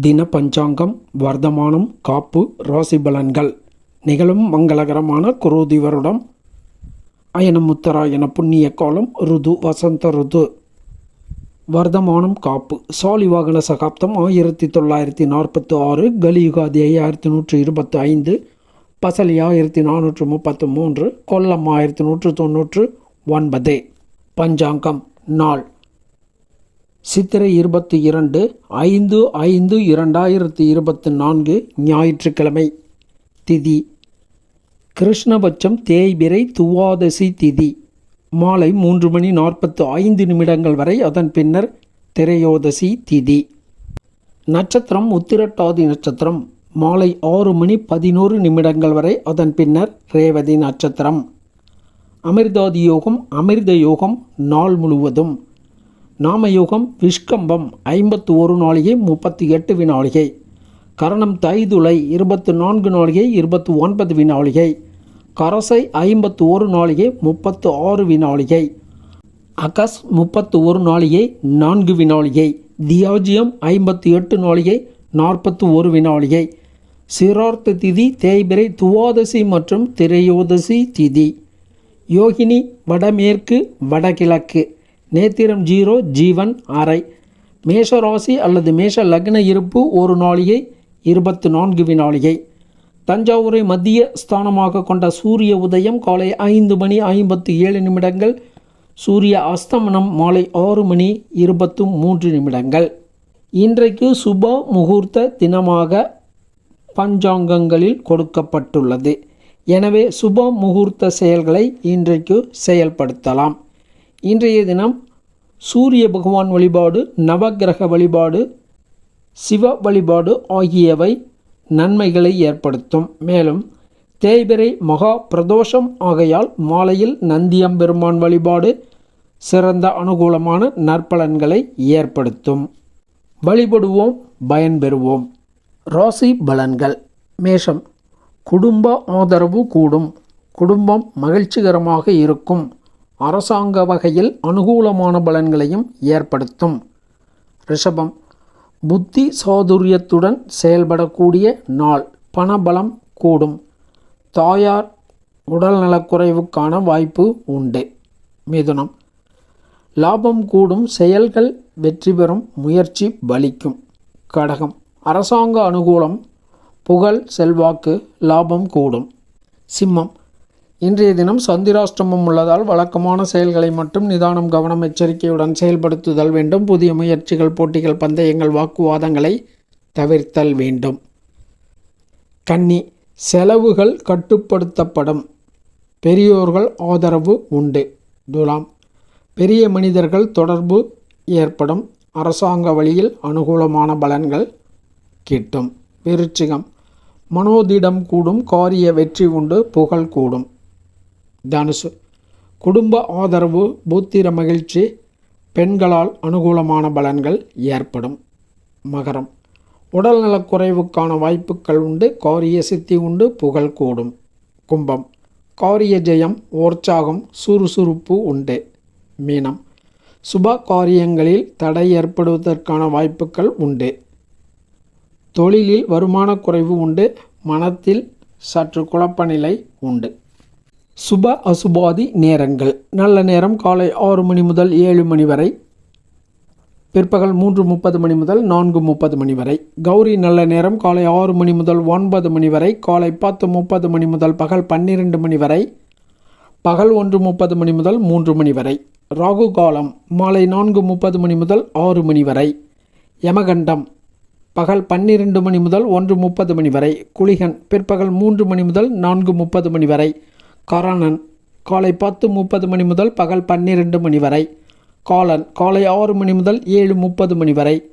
தின பஞ்சாங்கம் வர்த்தமானம் காப்பு ராசி பலன்கள் நிகழும் மங்களகரமான குரோதி வருடம். அயனமுத்தராயன புண்ணிய காலம் ருது வசந்த ருது. வர்த்தமானம் காப்பு. சாலிவாகன சகாப்தம் ஆயிரத்தி தொள்ளாயிரத்தி நாற்பத்தி ஆறு கலியுகாதி ஐயாயிரத்தி நூற்றி இருபத்தி ஐந்து பசலி ஆயிரத்தி நானூற்று முப்பத்து மூன்று கொல்லம் ஆயிரத்தி நூற்று தொண்ணூற்று ஒன்பது. பஞ்சாங்கம் நாள். சித்திரை இருபத்தி இரண்டு ஐந்து ஐந்து இரண்டாயிரத்தி இருபத்தி நான்கு ஞாயிற்றுக்கிழமை திதி. கிருஷ்ணபட்சம் தேய்பிரை துவாதசி திதி. மாலை மூன்று மணி நாற்பத்து ஐந்து நிமிடங்கள் வரை அதன் பின்னர் திரையோதசி திதி. நட்சத்திரம் உத்திரட்டாதி நட்சத்திரம். மாலை ஆறு மணி பதினோரு நிமிடங்கள் வரை அதன் பின்னர் ரேவதி நட்சத்திரம். அமிர்தாதி யோகம் அமிர்த யோகம் நாள் முழுவதும். நாமயோகம் விஷ்கம்பம் ஐம்பத்து ஒரு நாளிகை முப்பத்தி எட்டு வினாளிகை கரணம் தைதுளை இருபத்து நான்கு நாளிகை இருபத்து ஒன்பது வினாளிகை கரசை ஐம்பத்து ஒரு நாளிகை முப்பத்து ஆறு வினாளிகை அகஸ் முப்பத்து ஒரு நாளிகை நான்கு வினாளிகை தியாஜியம் ஐம்பத்தி எட்டு நாளிகை நாற்பத்து ஒரு வினாளிகை சிரார்த்த திதி தேய்பிரை துவாதசி மற்றும் திரையோதசி திதி. யோகினி வடமேற்கு வடகிழக்கு. நேத்திரம் ஜீரோ ஜீவன் அறை. மேஷ ராசி அல்லது மேஷ லக்ன இருப்பு ஒரு நாளிகை இருபத்து நான்கு வினாளிகை. தஞ்சாவூரை மத்திய ஸ்தானமாக கொண்ட சூரிய உதயம் காலை ஐந்து மணி ஐம்பத்து ஏழு நிமிடங்கள் சூரிய அஸ்தமனம் மாலை ஆறு மணி இருபத்து மூன்று நிமிடங்கள். இன்றைக்கு சுப முகூர்த்த தினமாக பஞ்சாங்கங்களில் கொடுக்கப்பட்டுள்ளது. எனவே சுப முகூர்த்த செயல்களை இன்றைக்கு செயல்படுத்தலாம். இன்றைய தினம் சூரிய பகவான் வழிபாடு நவக்கிரக வழிபாடு சிவ வழிபாடு ஆகியவை நன்மைகளை ஏற்படுத்தும். மேலும் தேய்பிரை மகா பிரதோஷம் ஆகையால் மாலையில் நந்தியம்பெருமான் வழிபாடு சிறந்த அனுகூலமான நற்பலன்களை ஏற்படுத்தும். வழிபடுவோம் பயன்பெறுவோம் ராசி பலன்கள். மேஷம். குடும்ப ஆதரவு கூடும். குடும்பம் மகிழ்ச்சிகரமாக இருக்கும். அரசாங்க வகையில் அனுகூலமான பலன்களையும் ஏற்படுத்தும். ரிஷபம். புத்தி சாதுரியத்துடன் செயல்படக்கூடிய நாள். பணபலம் கூடும். தாயார் உடல்நலக்குறைவுக்கான வாய்ப்பு உண்டு. மிதுனம். லாபம் கூடும். செயல்கள் வெற்றி பெறும். முயற்சி பலிக்கும். கடகம். அரசாங்க அனுகூலம். புகழ் செல்வாக்கு லாபம் கூடும். சிம்மம். இன்றைய தினம் சந்திராஷ்டமம் உள்ளதால் வழக்கமான செயல்களை மட்டும் நிதானம் கவனம் எச்சரிக்கையுடன் செயல்படுத்துதல் வேண்டும். புதிய முயற்சிகள் போட்டிகள் பந்தயங்கள் வாக்குவாதங்களை தவிர்த்தல் வேண்டும். கன்னி செலவுகள் கட்டுப்படுத்தப்படும். பெரியோர்கள் ஆதரவு உண்டு. துலாம் பெரிய மனிதர்கள் தொடர்பு ஏற்படும். அரசாங்க வழியில் அனுகூலமான பலன்கள் கிட்டும். விருச்சிகம் மனோதிடம் கூடும். காரிய வெற்றி உண்டு. புகழ் கூடும். தனுசு. குடும்ப ஆதரவு பூத்திர மகிழ்ச்சி பெண்களால் அனுகூலமான பலன்கள் ஏற்படும். மகரம். உடல்நலக்குறைவுக்கான வாய்ப்புகள் உண்டு காரிய சித்தி உண்டு புகழ் கூடும். கும்பம். காரிய ஜெயம் உற்சாகம் சுறுசுறுப்பு உண்டு. மீனம். சுப காரியங்களில் தடை ஏற்படுவதற்கான வாய்ப்புகள் உண்டு. தொழிலில் வருமான குறைவு உண்டு மனத்தில் சற்று குழப்ப நிலை உண்டு. சுப அசுபாதி நேரங்கள். நல்ல நேரம் காலை ஆறு மணி முதல் ஏழு மணி வரை. பிற்பகல் மூன்று முப்பது மணி முதல் நான்கு முப்பது மணி வரை. கௌரி நல்ல நேரம் காலை ஆறு மணி முதல் ஒன்பது மணி வரை. காலை பத்து முப்பது மணி முதல் பகல் பன்னிரெண்டு மணி வரை. பகல் ஒன்று முப்பது மணி முதல் மூன்று மணி வரை. ராகு காலம் மாலை நான்கு முப்பது மணி முதல் ஆறு மணி வரை. யமகண்டம் பகல் பன்னிரெண்டு மணி முதல் ஒன்று முப்பது மணி வரை. குளிகன் பிற்பகல் மூன்று மணி முதல் நான்கு முப்பது மணி வரை. கரணன் காலை பத்து முப்பது மணி முதல் பகல் பன்னிரெண்டு மணி வரை. காலன் காலை ஆறு மணி முதல் ஏழு முப்பது மணி வரை.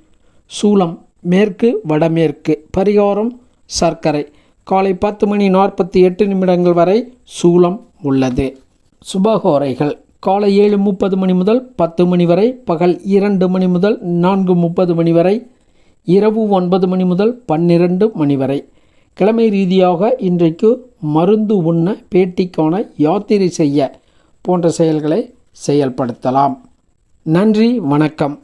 சூலம் மேற்கு வடமேற்கு. பரிகாரம் சர்க்கரை. காலை பத்து மணி நாற்பத்தி எட்டு நிமிடங்கள் வரை சூலம் உள்ளது. சுபகோரைகள். காலை ஏழு முப்பது மணி முதல் பத்து மணி வரை பகல் இரண்டு மணி முதல் நான்கு முப்பது மணி வரை இரவு ஒன்பது மணி முதல் பன்னிரண்டு மணி வரை. கிழமை ரீதியாக இன்றைக்கு மருந்து உண்ண பேட்டிக்கான யாத்திரை செய்ய போன்ற செயல்களை செயல்படுத்தலாம். நன்றி வணக்கம்.